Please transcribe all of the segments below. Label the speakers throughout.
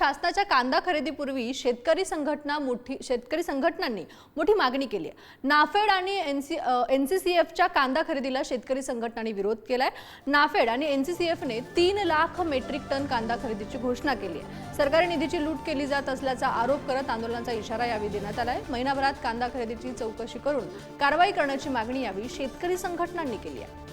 Speaker 1: शासनाच्या कांदा खरेदीपूर्वी शेतकरी संघटना मोठी शेतकरी संघटनांनी मोठी मागणी केली आहे. नाफेड आणि N C N C C एफच्या कांदा खरेदीला शेतकरी संघटनांनी विरोध केलाय. नाफेड आणि एन सी सी एफने तीन लाख मेट्रिक टन कांदा खरेदीची घोषणा केली आहे. सरकारी निधीची लूट केली जात असल्याचा आरोप करत आंदोलनाचा इशारा यावेळी देण्यात आलाय. महिनाभरात कांदा खरेदीची चौकशी करून कारवाई करण्याची मागणी यावेळी शेतकरी संघटनांनी केली आहे.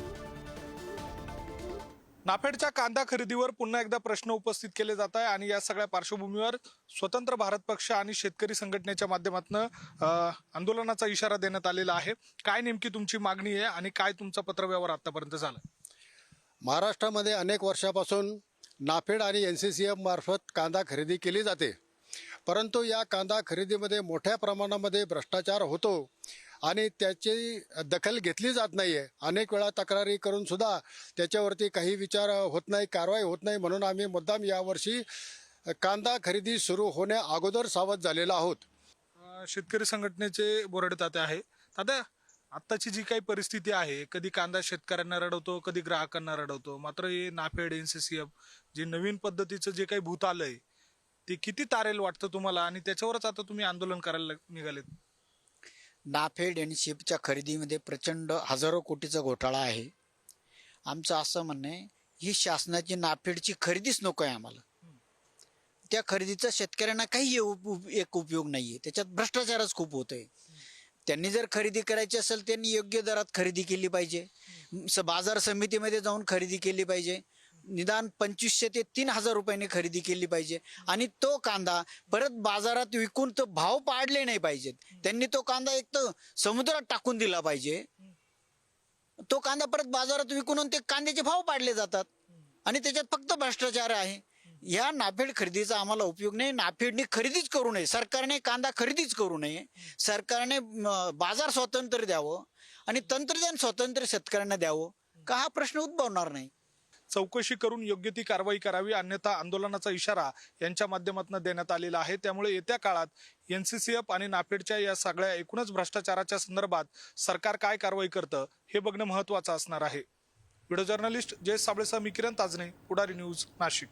Speaker 2: नाफेडच्या कांदा खरेदीवर पुन्हा एकदा प्रश्न उपस्थित केले जात आहे आणि या सगळ्या पार्श्वभूमीवर स्वतंत्र भारत पक्ष आणि शेतकरी संघटनेच्या माध्यमातून आंदोलनाचा इशारा देण्यात आलेला आहे. काय नेमकी तुमची मागणी आहे आणि काय तुमचा पत्रव्यवहार आतापर्यंत झाला?
Speaker 3: महाराष्ट्रामध्ये अनेक वर्षापासून नाफेड आणि एन सी सी एफ मार्फत कांदा खरेदी केली जाते. परंतु या कांदा खरेदीमध्ये मोठ्या प्रमाणामध्ये भ्रष्टाचार होतो. आणि त्याची दखल घेतली जात नाही आहे अनेक वेळा तक्रारी करून सुद्धा त्याच्यावरती काही विचार होत नाही कारवाई होत नाही म्हणून आम्ही मुद्दाम यावर्षी कांदा खरेदी सुरू होण्या अगोदर सावध झालेलो आहोत.
Speaker 2: शेतकरी संघटनेचे बोराडे तात्या आहे. तात्या आत्ताची जी काही परिस्थिती आहे कधी कांदा शेतकऱ्यांना रडवतो कधी ग्राहकांना रडवतो मात्र हे NAFED N C C F जे नवीन पद्धतीचं जे काही भूत आलंय ते किती तारेल वाटतं तुम्हाला? आणि त्याच्यावरच आता तुम्ही आंदोलन करायला निघालेत.
Speaker 4: नाफेड आणि शिपच्या खरेदीमध्ये प्रचंड हजारो कोटीचा घोटाळा आहे. आमचं असं म्हणणं आहे ही शासनाची नाफेडची खरेदीच नको आहे आम्हाला. त्या खरेदीचा शेतकऱ्यांना काही उप- एक उपयोग नाही आहे त्याच्यात भ्रष्टाचारच खूप होत आहे त्यांनी जर खरेदी करायची असेल त्यांनी योग्य दरात खरेदी केली पाहिजे. स- बाजार समितीमध्ये जाऊन खरेदी केली पाहिजे. निदान पंचवीसशे ते तीन हजार रुपयाने खरेदी केली पाहिजे. आणि तो कांदा परत बाजारात विकून तो भाव पाडले नाही पाहिजेत. त्यांनी तो कांदा एक तर समुद्रात टाकून दिला पाहिजे. तो कांदा परत बाजारात विकून ते कांद्याचे भाव पाडले जातात. आणि त्याच्यात फक्त भ्रष्टाचार आहे. या नाफेड खरेदीचा आम्हाला उपयोग नाही. नाफेडने खरेदीच करू नये. सरकारने कांदा खरेदीच करू नये. सरकारने बाजार स्वातंत्र्य द्यावं आणि तंत्रज्ञान स्वातंत्र्य शेतकऱ्यांना द्यावं का हा प्रश्न उद्भवणार नाही.
Speaker 2: चौकशी करून योग्य ती कारवाई करावी अन्यथा आंदोलनाचा इशारा यांच्या माध्यमातून देण्यात आलेला आहे. त्यामुळे येत्या काळात एनसीसीएफ आणि नाफेडच्या या सगळ्या एकूणच भ्रष्टाचाराच्या संदर्भात सरकार काय कारवाई करतं हे बघणं महत्वाचं असणार आहे. व्हिडिओ जर्नलिस्ट जयेश साबळेसह मी किरण ताजने पुढारी न्यूज नाशिक.